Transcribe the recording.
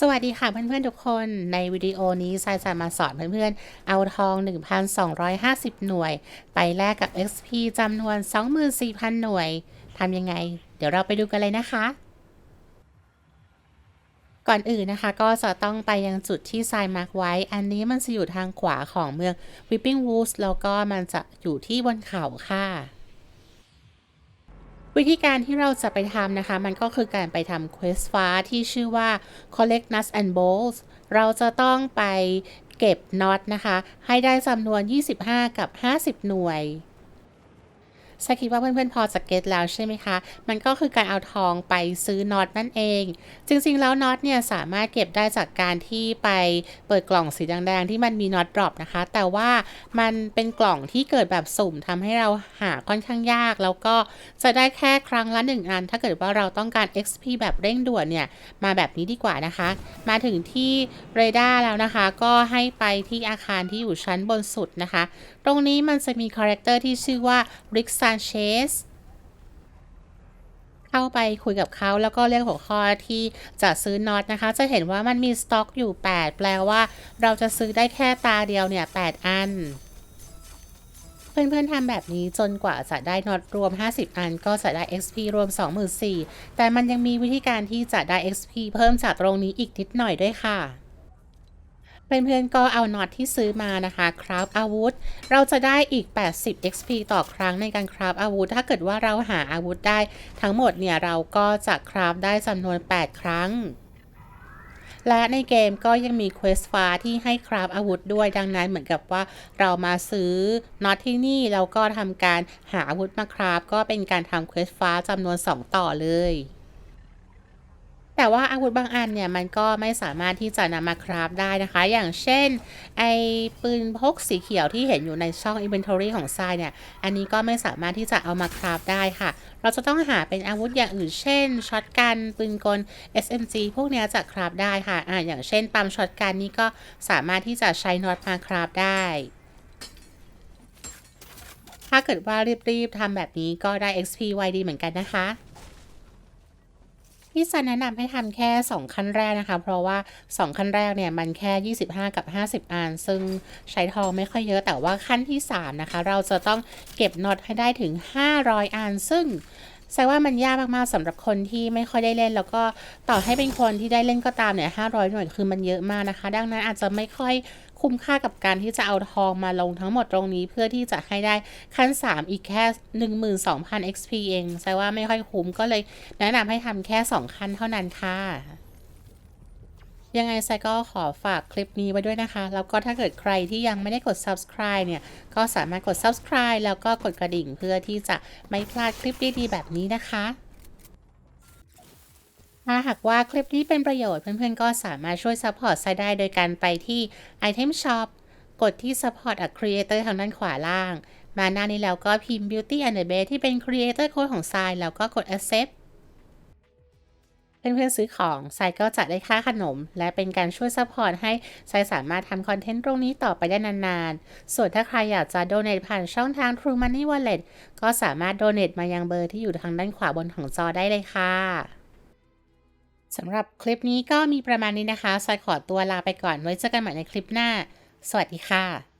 สวัสดีค่ะเพื่อนๆทุกคนในวิดีโอนี้ทรายจะมาสอนเพื่อนๆ เอาทอง 1,250 หน่วย ไปแลกกับ XP จำนวน 24,000 หน่วยทำยังไง เดี๋ยวเราไปดูกันเลยนะคะ ก่อนอื่นนะคะก็จะต้องไปยังจุดที่ทรายมาร์กไว้ อันนี้มันจะอยู่ทางขวาของเมือง Whipping Woods แล้วก็มันจะอยู่ที่บนเขาค่ะ วิธีการที่เราจะไปทำนะคะ มันก็คือการไปทำเควสฟ้าที่ชื่อว่า collect nuts and bolts เราจะต้องไปเก็บน็อตนะคะ ให้ได้จำนวน 25 กับ 50 หน่วย ฉันคิดว่าเพื่อนๆพอจะเก็ตแล้วใช่ไหมคะ มันก็คือการเอาทองไปซื้อน็อตนั่นเอง จริงๆแล้วน็อตเนี่ยสามารถเก็บได้จากการที่ไปเปิดกล่องสีแดงๆที่มันมีน็อตดรอปนะคะ แต่ว่ามันเป็นกล่องที่เกิดแบบสุ่มทำให้เราหาค่อนข้างยาก แล้วก็จะได้แค่ครั้งละหนึ่งอัน ถ้าเกิดว่าเราต้องการ XP แบบเร่งด่วนเนี่ยมาแบบนี้ดีกว่านะคะ มาถึงที่เรดาร์แล้วนะคะ ก็ให้ไปที่อาคารที่อยู่ชั้นบนสุดนะคะ ตรงนี้มันจะมีคาแรคเตอร์ที่ชื่อว่า Rick Sanchez เข้าไปคุยกับเขาแล้วก็เรียกหัวข้อที่จะซื้อน็อตนะคะ จะเห็นว่ามันมีสต็อกอยู่ 8 แปลว่า เราจะซื้อได้แค่ตาเดียวเนี่ย 8 อัน เพื่อนๆทำแบบนี้จนกว่าจะได้น็อตรวม 50 อัน ก็จะได้ XP รวม 24,000แต่มันยังมีวิธีการที่จะได้ XP เพิ่มจากตรงนี้อีกนิดหน่อยด้วยค่ะ เพื่อนๆก็เอาน็อตที่ซื้อมานะคะคราฟอาวุธ เราจะได้อีก 80 XP ต่อครั้งในการคราฟอาวุธ ถ้าเกิดว่าเราหาอาวุธได้ทั้งหมดเนี่ยเราก็จะคราฟได้จำนวน 8 ครั้ง และในเกมก็ยังมีเควสฟ้าที่ให้คราฟอาวุธด้วยดังนั้นเหมือนกับว่าเรามาซื้อน็อตที่นี่แล้วก็ทำการหาอาวุธมาคราฟก็เป็นการทำเควสฟ้าจำนวน 2 ต่อเลย แต่ว่าอาวุธบางอันเนี่ยมันก็ไม่สามารถที่จะนำมาคราฟได้นะคะ อย่างเช่น ไอปืนพกสีเขียวที่เห็นอยู่ในช่อง Inventory ของทรายเนี่ย อันนี้ก็ไม่สามารถที่จะเอามาคราฟได้ค่ะ เราจะต้องหาเป็นอาวุธอย่างอื่น เช่นช็อตกันปืนกล SMG พวกนี้จะคราฟได้ค่ะอ่าอย่างเช่นปั๊มช็อตกันนี่ก็สามารถที่จะใช้น็อตมาคราฟได้ถ้าเกิดว่ารีบๆทำแบบนี้ก็ได้ XP ไวดีเหมือนกันนะคะ ที่ซันแนะนำให้ทำแค่ 2 ขั้นแรกนะคะ เพราะว่า 2 ขั้นแรกเนี่ยมันแค่ 25 กับ 50 อัน ซึ่งใช้ทองไม่ค่อยเยอะแต่ว่าขั้นที่ 3 นะคะ เราจะต้องเก็บน็อตให้ได้ถึง 500 อัน ซึ่ง แสดงว่ามันยากมากๆสำหรับคนที่ไม่ค่อยได้เล่น แล้วก็ต่อให้เป็นคนที่ได้เล่นก็ตามเนี่ย500หน่วยคือมันเยอะมากนะคะ ดังนั้นอาจจะไม่ค่อยคุ้มค่ากับการที่จะเอาทองมาลงทั้งหมดตรงนี้เพื่อที่จะให้ได้ขั้น 3 อีกแค่ 12,000 XP เองแสดงว่าไม่ค่อยคุ้มก็เลยแนะนำให้ทำแค่ 2 ขั้นเท่านั้นค่ะ ยังไงไซก็ขอฝากคลิปนี้ไว้ด้วยนะคะ แล้วก็ถ้าเกิดใครที่ยังไม่ได้กด subscribe เนี่ย ก็สามารถกด subscribe แล้วก็กดกระดิ่งเพื่อที่จะไม่พลาดคลิปดีๆแบบนี้นะคะถ้าหากว่าคลิปนี้เป็นประโยชน์เพื่อนๆ ก็สามารถช่วย support ไซได้โดยการไปที่ item shop กดที่ support a creator ทางด้านขวาล่าง มาหน้านี้แล้วก็พิมพ์ beauty and the beast ที่เป็น creator code ของทรายแล้วก็กด accept เพื่อนๆซื้อของไซก็จะได้ค่าขนม และเป็นการช่วยซัพพอร์ตให้ไซสามารถทำคอนเทนต์ตรงนี้ต่อไปได้นานๆ ส่วนถ้าใครอยากจะโดเน a ผ่านช่องทาง True Money Wallet ก็สามารถโดเน a มายังเบอร์ที่อยู่ทางด้านขวาบนของจอได้เลยค่ะสำหรับคลิปนี้ก็มีประมาณนี้นะคะไซขอตัวลาไปก่อนไว้เจอกันใหม่ในคลิปหน้า สวัสดีค่ะ